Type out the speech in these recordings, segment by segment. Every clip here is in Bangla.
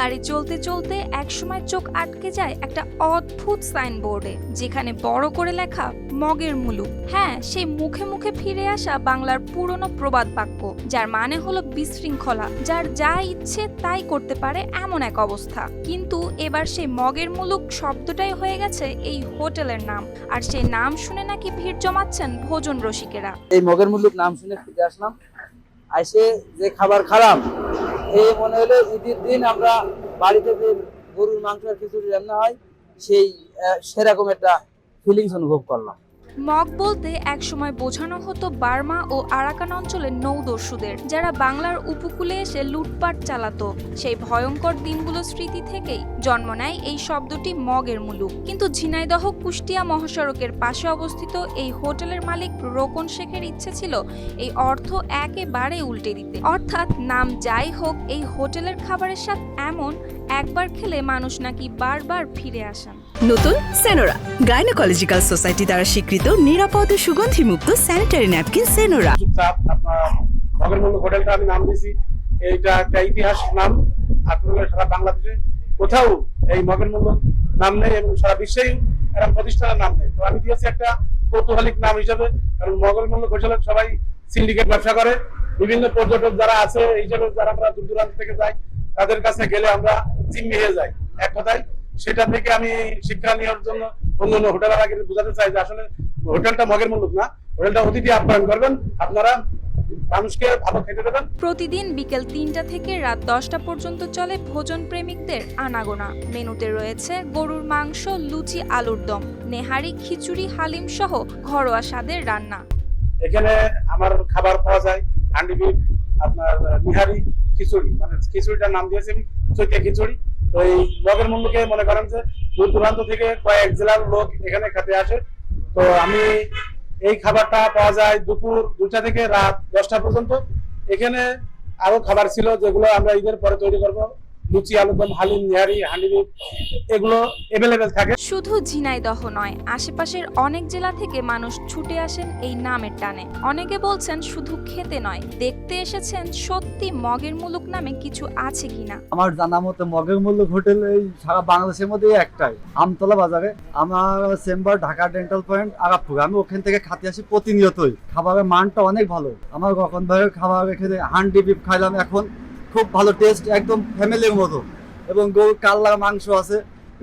গাড়ি চলতে চলতে একসময় চোখ আটকে যায় একটা অদ্ভুত সাইনবোর্ডে, যেখানে বড় করে লেখা, মগের মুলুক হ্যাঁ সেই মুখে মুখে ফিরে আসা বাংলার পুরনো প্রবাদ বাক্য, যার মানে হলো বিশৃঙ্খলা, যার যা ইচ্ছে তাই করতে পারে এমন এক অবস্থা। কিন্তু এবার সেই মগের মুলুক শব্দটাই হয়ে গেছে এই হোটেলের নাম, আর সেই নাম শুনে নাকি ভিড় জমাচ্ছেন ভোজন রসিকেরা। এই মগের মুল্লুক নাম শুনে ফিরে আসলাম। আইসে যে খাবার খারাপ এই মনে হলো ঈদের দিন আমরা বাড়িতে যে গরুর মাংস আর খিচুড়ি রান্না হয়, সেই সেরকম একটা ফিলিংস অনুভব করলাম। মগ বলতে একসময় বোঝানো হতো বার্মা ও আরাকান অঞ্চলের নৌদস্যুদের, যারা বাংলার উপকূলে এসে লুটপাট চালাতো। সেই ভয়ঙ্কর দিনগুলো স্মৃতি থেকেই জন্ম নেয় এই শব্দটি মগের মুলুক কিন্তু ঝিনাইদহ কুষ্টিয়া মহাসড়কের পাশে অবস্থিত এই হোটেলের মালিক রোকন শেখের ইচ্ছে ছিল এই অর্থ একেবারে উল্টে দিতে। অর্থাৎ নাম যাই হোক, এই হোটেলের খাবারের স্বাদ এমন, একবার খেলে মানুষ নাকি বারবার ফিরে আসেন। নতুন সেনোরা গাইনোকলজিক্যাল সোসাইটি দ্বারা স্বীকৃত নিরাপদ ও সুগন্ধিমুক্ত স্যানিটারি ন্যাপকিন সেনোরা মগেরমূল্য হোটেলটা আমি নাম দিয়েছি। এইটা একটা ইতিহাস নাম। আপনার সারা বাংলাদেশে কোথাও এই মগেরমূল্য নাম নেই এবং সারা বিশ্বেই এরকম প্রতিষ্ঠানের নাম নেই। তো আমি দিয়েছি একটা কৌতূহলিক নাম হিসাবে, কারণ মগেরমূল্য হোটেলের সবাই সিন্ডিকেট ব্যবসা করে। বিভিন্ন পর্যটক যারা আছে, এই হিসাবে যারা আমরা দূর দূরান্ত থেকে যাই তাদের কাছে গেলে আমরা চিম্মি হয়ে যাই। এক কথায় সেটা থেকে আমি শিক্ষা নেওয়ার জন্য অন্য অন্য হোটেল আগে বোঝাতে চাই যে আসলে হোটেলটা মগের মুল্লুক না। হোটেলটা অতিথি আপ্যায়ন করবেন আপনারা মানুষকে ভালো খেতে দেবেন। প্রতিদিন বিকেল তিনটা থেকে রাত দশটা পর্যন্ত চলে ভোজন প্রেমিকদের আনাগোনা। মেনুতে রয়েছে গরুর মাংস লুচি আলুর দম নেহারি খিচুড়ি হালিম সহ ঘরোয়া স্বাদের রান্না। এখানে আমার খাবার পাওয়া যায় হান্ডি আপনার নিহারি খিচুড়ি। মানে খিচুড়িটার নাম দিয়েছি চৈতিয়া খিচুড়ি। তো এই লগের মূল্যকে মনে করেন যে দূর দূরান্ত থেকে কয়েক জেলার লোক এখানে খেতে আসে। তো আমি এই খাবারটা পাওয়া যায় দুপুর দুটা থেকে রাত দশটা পর্যন্ত। এখানে আরও খাবার ছিল যেগুলো আমরা ঈদের পরে তৈরি করব। লুচি আলুদম হালিম নিহারি হান্ডি এগুলো এভেলেবেল থাকে। শুধু ঝিনাইদহ নয় আশেপাশের অনেক জেলা থেকে মানুষ ছুটে আসেন এই নামের টানে। অনেকে বলছেন শুধু খেতে নয় দেখতে এসেছেন সত্যি মগের মুলুক নামে কিছু আছে কিনা। আমার জানা মতে মগের মুল্লুক হোটেল এই সারা বাংলাদেশের মধ্যে একটাই আমতলা বাজারে। আমার chamber Dhaka dental point Agapur আমি ওখান থেকে খাতে আসি প্রতিনিয়তই। খাবারের মানটা অনেক ভালো। আমার কখন ভাইয়ের খাবার এখানে হান্ডি বিফ খাইলাম এখন। খুব ভালো টেস্ট একদম ফ্যামিলির মতো। এবং গরুর কাল্লার মাংস আছে,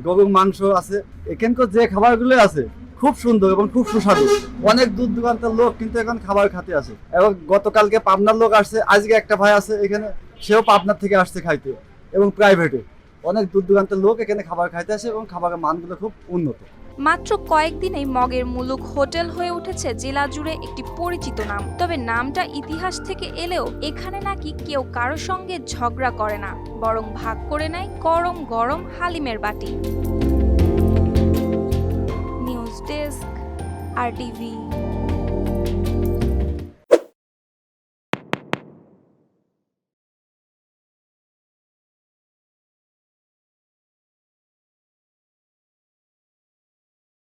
গরুর মাংস আছে, এখানকার যে খাবারগুলো আছে, খুব সুন্দর এবং খুব সুস্বাদু। অনেক দূর দূরান্তের লোক কিন্তু এখন খাবার খাতে আসে। এবং গতকালকে পাবনার লোক আসছে, আজকে একটা ভাই আছে এখানে, সেও পাবনার থেকে আসছে খাইতে, এবং প্রাইভেটে অনেক দূর দূরান্তের লোক এখানে খাবার খাইতে আসে এবং খাবারের মানগুলো খুব উন্নত। মাত্র কয়েকদিনেই মগের মুলুক হোটেল হয়ে উঠেছে জেলা জুড়ে একটি পরিচিত নাম। তবে নামটা ইতিহাস থেকে এলেও এখানে নাকি কেউ কারও সঙ্গে ঝগড়া করে না, বরং ভাগ করে নেয় গরম গরম হালিমের বাটি। নিউজ ডেস্ক, আর টিভি